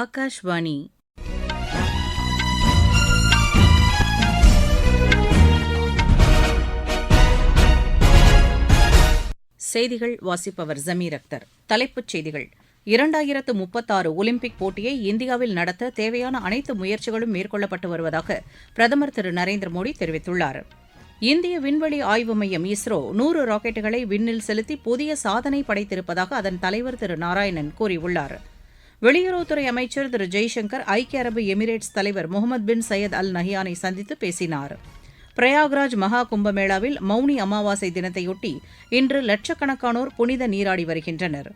ஆகாஷ்வாணி. செய்திகள் வாசிப்பவர் ஜமீர் அக்தர். தலைப்புச் செய்திகள். இரண்டாயிரத்து முப்பத்தாறு ஒலிம்பிக் போட்டியை இந்தியாவில் நடத்த தேவையான அனைத்து முயற்சிகளும் மேற்கொள்ளப்பட்டு வருவதாக பிரதமர் திரு நரேந்திர மோடி தெரிவித்துள்ளார். இந்திய விண்வெளி ஆய்வு மையம் இஸ்ரோ நூறு ராக்கெட்டுகளை விண்ணில் செலுத்தி புதிய சாதனை படைத்திருப்பதாக அதன் தலைவர் திரு நாராயணன் கூறியுள்ளார். வெளியுறவுத்துறை அமைச்சர் திரு ஜெய்சங்கர் ஐக்கிய அரபு எமிரேட்ஸ் தலைவர் முகமது பின் சையத் அல் நஹியானை சந்தித்து பேசினார். பிரயாக்ராஜ் மகா கும்பமேளாவில் மௌனி அமாவாசை தினத்தையொட்டி இன்று லட்சக்கணக்கானோர் புனித நீராடி வருகின்றனர்.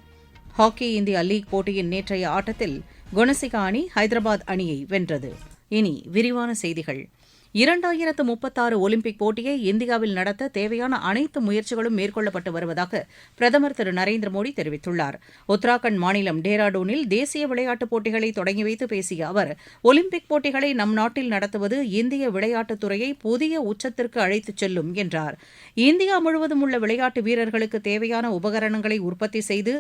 ஹாக்கி இந்தியா லீக் போட்டியின் நேற்றைய ஆட்டத்தில் குணசிகா அணி ஹைதராபாத் அணியை வென்றது. இனி விரிவான செய்திகள். இரண்டாயிரத்து முப்பத்தாறு ஒலிம்பிக் போட்டியை இந்தியாவில் நடத்த தேவையான அனைத்து முயற்சிகளும் மேற்கொள்ளப்பட்டு வருவதாக பிரதமர் திரு நரேந்திர மோடி தெரிவித்துள்ளார். உத்தராகண்ட் மாநிலம் டேராடூனில் தேசிய விளையாட்டுப் போட்டிகளை தொடங்கி வைத்து பேசிய அவர் ஒலிம்பிக் போட்டிகளை நம் நாட்டில் நடத்துவது இந்திய விளையாட்டுத் துறையை புதிய உச்சத்திற்கு அழைத்துச் செல்லும் என்றார். இந்தியா முழுவதும் உள்ள விளையாட்டு வீரர்களுக்கு தேவையான உபகரணங்களை உற்பத்தி செய்து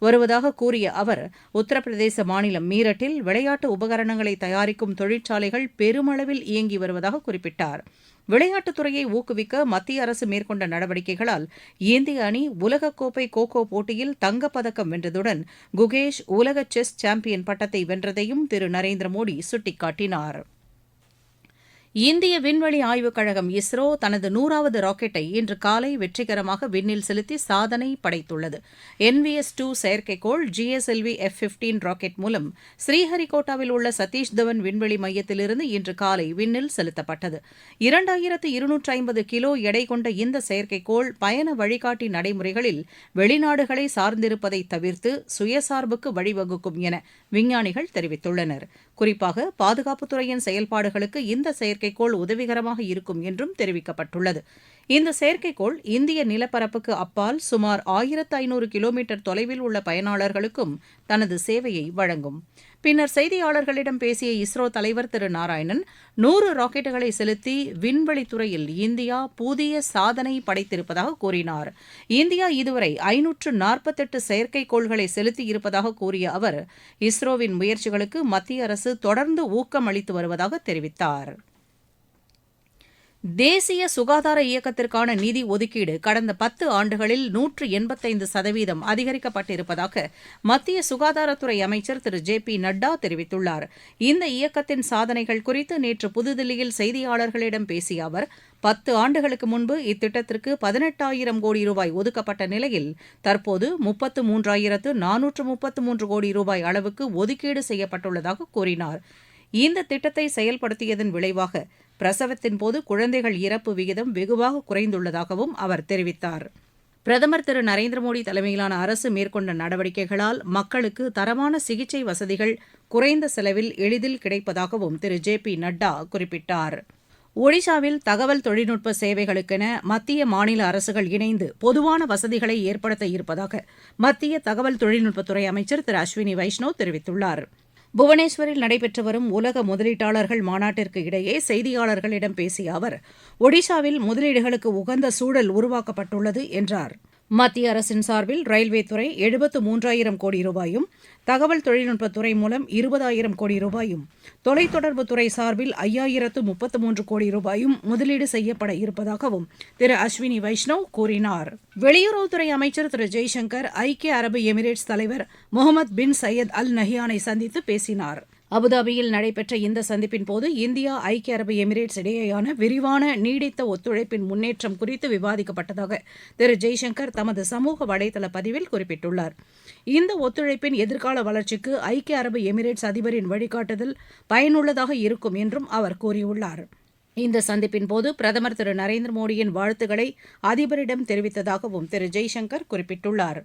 வருவதாக கூறிய அவர் உத்தரப்பிரதேச மாநிலம் மீரட்டில் விளையாட்டு உபகரணங்களை தயாரிக்கும் தொழிற்சாலைகள் பெருமளவில் இயங்கி வருவதாக குறிப்பிட்டார். விளையாட்டுத் துறையை ஊக்குவிக்க மத்திய அரசு மேற்கொண்ட நடவடிக்கைகளால் இந்திய அணி உலகக்கோப்பை கோகோ போட்டியில் தங்கப்பதக்கம் வென்றதுடன் குகேஷ் உலக செஸ் சாம்பியன் பட்டத்தை வென்றதையும் திரு நரேந்திர மோடி சுட்டிக்காட்டினார். இந்திய விண்வெளி ஆய்வுக் கழகம் இஸ்ரோ தனது நூறாவது ராக்கெட்டை இன்று காலை வெற்றிகரமாக விண்ணில் செலுத்தி சாதனை படைத்துள்ளது. என்விஎஸ் டூ செயற்கைக்கோள் ஜிஎஸ்எல்வி எஃப் பிப்டீன் ராக்கெட் மூலம் ஸ்ரீஹரிகோட்டாவில் உள்ள சதீஷ் தவன் விண்வெளி மையத்திலிருந்து இன்று காலை விண்ணில் செலுத்தப்பட்டது. இரண்டாயிரத்து இருநூற்று ஐம்பது கிலோ எடை கொண்ட இந்த செயற்கைக்கோள் பயண வழிகாட்டி நடைமுறைகளில் வெளிநாடுகளை சார்ந்திருப்பதை தவிர்த்து சுயசார்புக்கு வழிவகுக்கும் என விஞ்ஞானிகள் தெரிவித்துள்ளனர். குறிப்பாக பாதுகாப்புத்துறையின் செயல்பாடுகளுக்கு இந்த செயற்கை செயற்கைக்கோள் உதவிகரமாக இருக்கும் என்றும் தெரிவிக்கப்பட்டுள்ளது. இந்த செயற்கைக்கோள் இந்திய நிலப்பரப்புக்கு அப்பால் சுமார் ஆயிரத்து ஐநூறு கிலோமீட்டர் தொலைவில் உள்ள பயனாளர்களுக்கும் தனது சேவையை வழங்கும். பின்னர் செய்தியாளர்களிடம் பேசிய இஸ்ரோ தலைவர் திரு நாராயணன் நூறு ராக்கெட்டுகளை செலுத்தி விண்வெளித்துறையில் இந்தியா புதிய சாதனை படைத்திருப்பதாக கூறினார். இந்தியா இதுவரை ஐநூற்று நாற்பத்தெட்டு செயற்கைக்கோள்களை செலுத்தியிருப்பதாக கூறிய அவர் இஸ்ரோவின் முயற்சிகளுக்கு மத்திய அரசு தொடர்ந்து ஊக்கம் அளித்து வருவதாக தெரிவித்தாா் தேசிய சுகாதார இயக்கத்திற்கான நிதி ஒதுக்கீடு கடந்த பத்து ஆண்டுகளில் நூற்று எண்பத்தைந்து சதவீதம் அதிகரிக்கப்பட்டிருப்பதாக மத்திய சுகாதாரத்துறை அமைச்சர் திரு. ஜே. பி. நட்டா தெரிவித்துள்ளார். இந்த இயக்கத்தின் சாதனைகள் குறித்து நேற்று புதுதில்லியில் செய்தியாளர்களிடம் பேசிய அவர் பத்து ஆண்டுகளுக்கு முன்பு இத்திட்டத்திற்கு பதினெட்டாயிரம் கோடி ரூபாய் ஒதுக்கப்பட்ட நிலையில் தற்போது முப்பத்து மூன்றாயிரத்து நானூற்று முப்பத்து மூன்று கோடி ரூபாய் அளவுக்கு ஒதுக்கீடு செய்யப்பட்டுள்ளதாக கூறினார். இந்த திட்டத்தை செயல்படுத்தியதன் விளைவாக பிரசவத்தின் போது குழந்தைகள் இறப்பு விகிதம் வெகுவாக குறைந்துள்ளதாகவும் அவர் தெரிவித்தார். பிரதமர் திரு நரேந்திர மோடி தலைமையிலான அரசு மேற்கொண்ட நடவடிக்கைகளால் மக்களுக்கு தரமான சிகிச்சை வசதிகள் குறைந்த செலவில் எளிதில் கிடைப்பதாகவும் திரு ஜே பி நட்டா குறிப்பிட்டார். ஒடிஷாவில் தகவல் தொழில்நுட்ப சேவைகளுக்கென மத்திய மாநில அரசுகள் இணைந்து பொதுவான வசதிகளை ஏற்படுத்த இருப்பதாக மத்திய தகவல் தொழில்நுட்பத்துறை அமைச்சர் திரு அஸ்வினி வைஷ்ணவ் தெரிவித்துள்ளார். புவனேஸ்வரில் நடைபெற்று வரும் உலக முதலீட்டாளர்கள் மாநாட்டிற்கு இடையே செய்தியாளர்களிடம் பேசிய அவர் ஒடிஷாவில் முதலீடுகளுக்கு உகந்த சூழல் உருவாக்கப்பட்டுள்ளது என்றார். மத்திய அரசின் சார்பில் ரயில்வே துறை எழுபத்து மூன்றாயிரம் கோடி ரூபாயும் தகவல் தொழில்நுட்பத்துறை மூலம் இருபதாயிரம் கோடி ரூபாயும் தொலைத்தொடர்பு துறை சார்பில் ஐயாயிரத்து முப்பத்து மூன்று கோடி ரூபாயும் முதலீடு செய்யப்பட இருப்பதாகவும் திரு அஸ்வினி வைஷ்ணவ் கூறினார். வெளியுறவுத்துறை அமைச்சர் திரு ஜெய்சங்கர் ஐக்கிய அரபு எமிரேட்ஸ் தலைவர் முகமது பின் சையத் அல் நஹியானை சந்தித்து பேசினார். அபுதாபியில் நடைபெற்ற இந்த சந்திப்பின் போது இந்தியா ஐக்கிய அரபு எமிரேட்ஸ் இடையேயான விரிவான நீடித்த ஒத்துழைப்பின் முன்னேற்றம் குறித்து விவாதிக்கப்பட்டதாக திரு ஜெய்சங்கர் தமது சமூக வலைதள பதிவில் குறிப்பிட்டுள்ளார். இந்த ஒத்துழைப்பின் எதிர்கால வளர்ச்சிக்கு ஐக்கிய அரபு எமிரேட்ஸ் அதிபரின் வழிகாட்டுதல் பயனுள்ளதாக இருக்கும் என்றும் அவர் கூறியுள்ளார். இந்த சந்திப்பின் போது பிரதமர் திரு நரேந்திர மோடியின் வாழ்த்துக்களை அதிபரிடம் தெரிவித்ததாகவும் திரு ஜெய்சங்கர் குறிப்பிட்டுள்ளார்.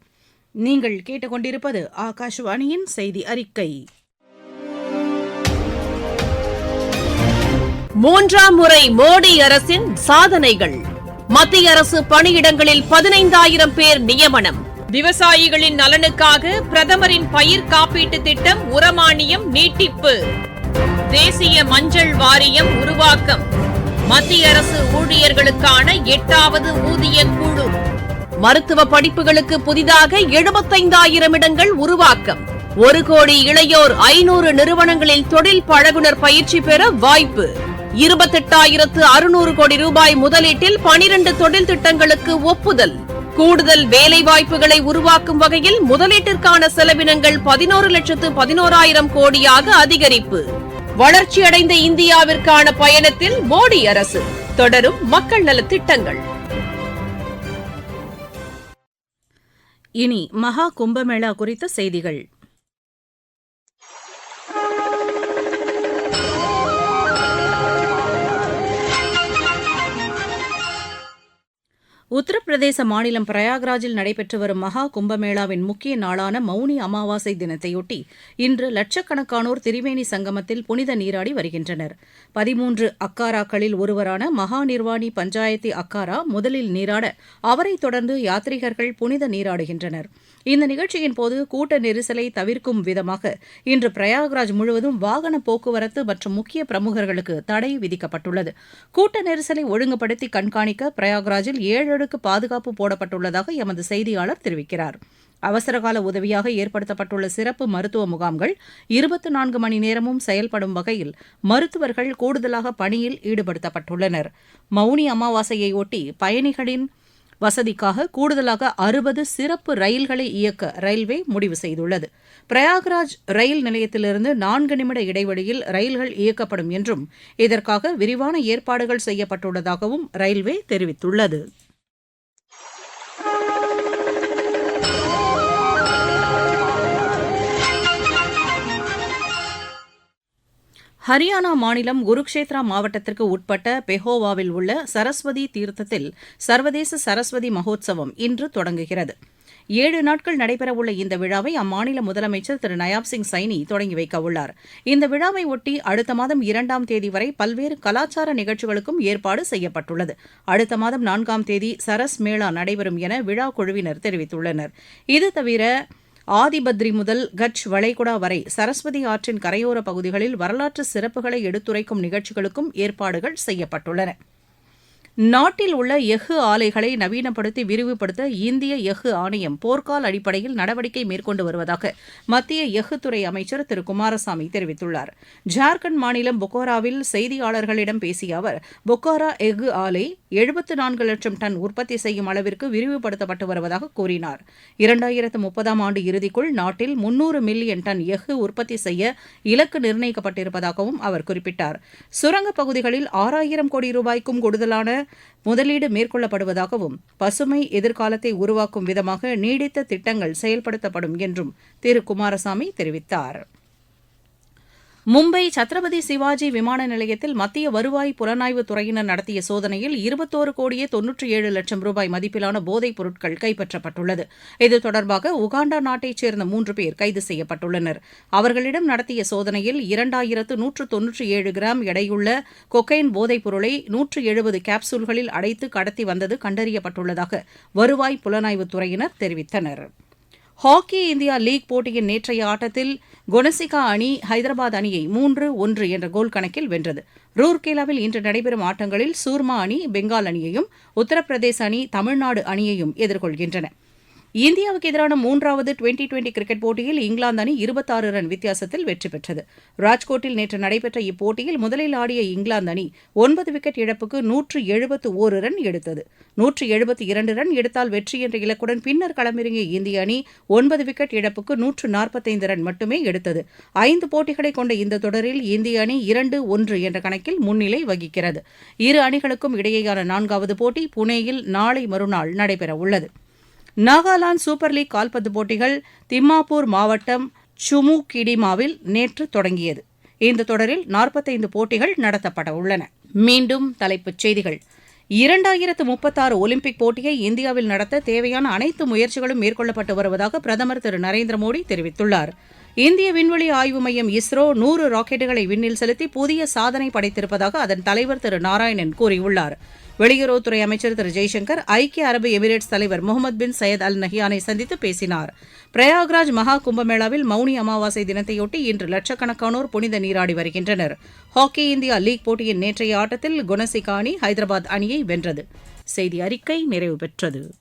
நீங்கள் கேட்டுக்கொண்டிருப்பது ஆகாஷ்வாணியின் செய்தி அறிக்கை. மூன்றாம் முறை மோடி அரசின் சாதனைகள். மத்திய அரசு பணியிடங்களில் பதினைந்தாயிரம் பேர் நியமனம். விவசாயிகளின் நலனுக்காக பிரதமரின் பயிர் காப்பீட்டு திட்டம் உரமானியம் நீட்டிப்பு. தேசிய மஞ்சள் வாரியம் உருவாக்கம். மத்திய அரசு ஊழியர்களுக்கான எட்டாவது ஊதிய குழு. மருத்துவ படிப்புகளுக்கு புதிதாக எழுபத்தைந்தாயிரம் இடங்கள் உருவாக்கம். ஒரு கோடி இளையோர் ஐநூறு நிறுவனங்களில் தொழில் பழகுனர் பயிற்சி பெற வாய்ப்பு. இருபத்தெட்டாயிரத்து அறுநூறு கோடி ரூபாய் முதலீட்டில் பனிரண்டு தொழில் திட்டங்களுக்கு ஒப்புதல். கூடுதல் வேலை வாய்ப்புகளை உருவாக்கும் வகையில் முதலீட்டிற்கான செலவினங்கள் பதினோரு லட்சத்து பதினோராயிரம் கோடியாக அதிகரிப்பு. வளர்ச்சியடைந்த இந்தியாவிற்கான பயணத்தில் மோடி அரசு. தொடரும் மக்கள் நலத்திட்டங்கள் இனி மகா கும்பமேளா குறித்த செய்திகள். உத்தரப்பிரதேச மாநிலம் பிரயாக்ராஜில் நடைபெற்று வரும் மகா கும்பமேளாவின் முக்கிய நாளான மௌனி அமாவாசை தினத்தையொட்டி இன்று லட்சக்கணக்கானோர் திரிவேணி சங்கமத்தில் புனித நீராடி வருகின்றனர். பதிமூன்று அக்காராக்களில் ஒருவரான மகா நிர்வாணி பஞ்சாயத்தி அக்காரா முதலில் நீராட அவரைத் தொடர்ந்து யாத்ரீகர்கள் புனித நீராடுகின்றனர். இந்த நிகழ்ச்சியின் போது கூட்ட நெரிசலை தவிர்க்கும் விதமாக இன்று பிரயாக்ராஜ் முழுவதும் வாகன போக்குவரத்து மற்றும் முக்கிய பிரமுகர்களுக்கு தடை விதிக்கப்பட்டுள்ளது. கூட்ட நெரிசலை ஒழுங்குபடுத்தி கண்காணிக்க பிரயாக்ராஜில் ஏழு அடுக்கு பாதுகாப்பு போடப்பட்டுள்ளதாக எமது செய்தியாளர் தெரிவிக்கிறார். அவசரகால உதவியாக ஏற்படுத்தப்பட்டுள்ள சிறப்பு மருத்துவ முகாம்கள் இருபத்தி நான்கு மணி நேரமும் செயல்படும் வகையில் மருத்துவர்கள் கூடுதலாக பணியில் ஈடுபடுத்தப்பட்டுள்ளனர். மௌனி அமாவாசையையொட்டி பயணிகளின் வசதிக்காக கூடுதலாக அறுபது சிறப்பு ரயில்களை இயக்க ரயில்வே முடிவு செய்துள்ளது. பிரயாக்ராஜ் ரயில் நிலையத்திலிருந்து நான்கு நிமிட இடைவெளியில் ரயில்கள் இயக்கப்படும் என்றும் இதற்காக விரிவான ஏற்பாடுகள் செய்யப்பட்டுள்ளதாகவும் ரயில்வே தெரிவித்துள்ளது. ஹரியானா மாநிலம் குருக்ஷேத்ரா மாவட்டத்திற்கு உட்பட்ட பெஹோவாவில் உள்ள சரஸ்வதி தீர்த்தத்தில் சர்வதேச சரஸ்வதி மகோத்சவம் இன்று தொடங்குகிறது. ஏழு நாட்கள் நடைபெறவுள்ள இந்த விழாவை அம்மாநில முதலமைச்சர் திரு நயாப் சிங் சைனி தொடங்கி வைக்க உள்ளார். இந்த விழாவை ஒட்டி அடுத்த மாதம் இரண்டாம் தேதி வரை பல்வேறு கலாச்சார நிகழ்ச்சிகளுக்கும் ஏற்பாடு செய்யப்பட்டுள்ளது. அடுத்த மாதம் நான்காம் தேதி சரஸ் மேளா நடைபெறும் என விழா குழுவினர் தெரிவித்துள்ளனர். இது தவிர ஆதிபத்ரி முதல் கட்ச் வளைகுடா வரை சரஸ்வதி ஆற்றின் கரையோர பகுதிகளில் வரலாற்று சிறப்புகளை எடுத்துரைக்கும் நிகழ்ச்சிகளுக்கும் ஏற்பாடுகள் செய்யப்பட்டுள்ளன. நாட்டில் உள்ள எஃகு ஆலைகளை நவீனப்படுத்தி விரிவுபடுத்த இந்திய எஃகு ஆணையம் போர்க்கால அடிப்படையில் நடவடிக்கை மேற்கொண்டு வருவதாக மத்திய எஃகுத்துறை அமைச்சர் திரு. குமாரசாமி தெரிவித்துள்ளார். ஜார்க்கண்ட் மாநிலம் பொக்காராவில் செய்தியாளர்களிடம் பேசிய அவர் பொக்காரா எஃகு ஆலை எழுபத்து நான்கு லட்சம் டன் உற்பத்தி செய்யும் அளவிற்கு விரிவுபடுத்தப்பட்டு வருவதாக கூறினார். இரண்டாயிரத்து முப்பதாம் ஆண்டு இறுதிக்குள் நாட்டில் முன்னூறு மில்லியன் டன் எஃகு உற்பத்தி செய்ய இலக்கு நிர்ணயிக்கப்பட்டிருப்பதாகவும் அவர் குறிப்பிட்டார். சுரங்கப் பகுதிகளில் ஆறாயிரம் கோடி ரூபாய்க்கும் கூடுதலான முதலீடு மேற்கொள்ளப்படுவதாகவும் பசுமை எதிர்காலத்தை உருவாக்கும் விதமாக நீடித்த திட்டங்கள் செயல்படுத்தப்படும் என்றும் திரு. குமாரசாமி தெரிவித்தார். மும்பை சத்ரபதி சிவாஜி விமான நிலையத்தில் மத்திய வருவாய் புலனாய்வு துறையினர் நடத்திய சோதனையில் இருபத்தோரு கோடியே தொன்னூற்றி ஏழு லட்சம் ரூபாய் மதிப்பிலான போதைப் பொருட்கள் கைப்பற்றப்பட்டுள்ளது. இது தொடர்பாக உகாண்டா நாட்டைச் சேர்ந்த மூன்று பேர் கைது செய்யப்பட்டுள்ளனர். அவர்களிடம் நடத்திய சோதனையில் இரண்டாயிரத்து நூற்று தொன்னூற்றி ஏழு கிராம் எடையுள்ள கொக்கைன் போதைப் பொருளை நூற்று எழுபது கேப்சூல்களில் அடைத்து கடத்தி வந்தது கண்டறியப்பட்டுள்ளதாக வருவாய் புலனாய்வுத் துறையினர் தெரிவித்தனர். ஹாக்கி இந்தியா லீக் போட்டியின் நேற்றைய ஆட்டத்தில் கொனசிகா அணி ஹைதராபாத் அணியை மூன்று ஒன்று என்ற கோல் கணக்கில் வென்றது. ரூர்கேலாவில் இன்று நடைபெறும் ஆட்டங்களில் சூர்மா அணி பெங்கால் அணியையும் உத்தரப்பிரதேச அணி தமிழ்நாடு அணியையும் எதிர்கொள்கின்றன. இந்தியாவுக்கு எதிரான மூன்றாவது டுவெண்டி டுவெண்டி கிரிக்கெட் போட்டியில் இங்கிலாந்து அணி இருபத்தாறு ரன் வித்தியாசத்தில் வெற்றி பெற்றது. ராஜ்கோட்டில் நேற்று நடைபெற்ற இப்போட்டியில் முதலில் ஆடிய இங்கிலாந்து அணி ஒன்பது விக்கெட் இழப்புக்கு நூற்று எழுபத்து ஓரு ரன் எடுத்தது. நூற்று எழுபத்து இரண்டு ரன் எடுத்தால் வெற்றி என்ற இலக்குடன் பின்னர் களமிறங்கிய இந்திய அணி ஒன்பது விக்கெட் இழப்புக்கு நூற்று நாற்பத்தைந்து ரன் மட்டுமே எடுத்தது. ஐந்து போட்டிகளை கொண்ட இந்த தொடரில் இந்திய அணி இரண்டு ஒன்று என்ற கணக்கில் முன்னிலை வகிக்கிறது. இரு அணிகளுக்கும் இடையேயான நான்காவது போட்டி புனேயில் நாளை மறுநாள் நடைபெறவுள்ளது. நாகாலாந்து சூப்பர் லீக் கால்பந்து போட்டிகள் திம்மாப்பூர் மாவட்டம் சுமுகிடிமாவில் நேற்று தொடங்கியது. இந்த தொடரில் நாற்பத்தைந்து போட்டிகள் நடத்தப்பட உள்ளன. மீண்டும் தலைப்புச் செய்திகள். இரண்டாயிரத்து முப்பத்தாறு ஒலிம்பிக் போட்டியை இந்தியாவில் நடத்த தேவையான அனைத்து முயற்சிகளும் மேற்கொள்ளப்பட்டு வருவதாக பிரதமர் திரு நரேந்திர மோடி தெரிவித்துள்ளார். இந்திய விண்வெளி ஆய்வு மையம் இஸ்ரோ நூறு ராக்கெட்டுகளை விண்ணில் செலுத்தி புதிய சாதனை படைத்திருப்பதாக அதன் தலைவர் திரு நாராயணன் கூறியுள்ளார். வெளியுறவுத்துறை அமைச்சர் திரு ஜெய்சங்கர் ஐக்கிய அரபு எமிரேட்ஸ் தலைவர் முகமது பின் சையத் அல் நஹியானை சந்தித்து பேசினார். பிரயாக்ராஜ் மகா கும்பமேளாவில் மௌனி அமாவாசை தினத்தையொட்டி இன்று லட்சக்கணக்கானோர் புனித நீராடி வருகின்றனர். ஹாக்கி இந்தியா லீக் போட்டியின் நேற்றைய ஆட்டத்தில் குணசிகா அணி ஹைதராபாத் அணியை வென்றது. செய்தி அறிக்கை நிறைவு பெற்றது.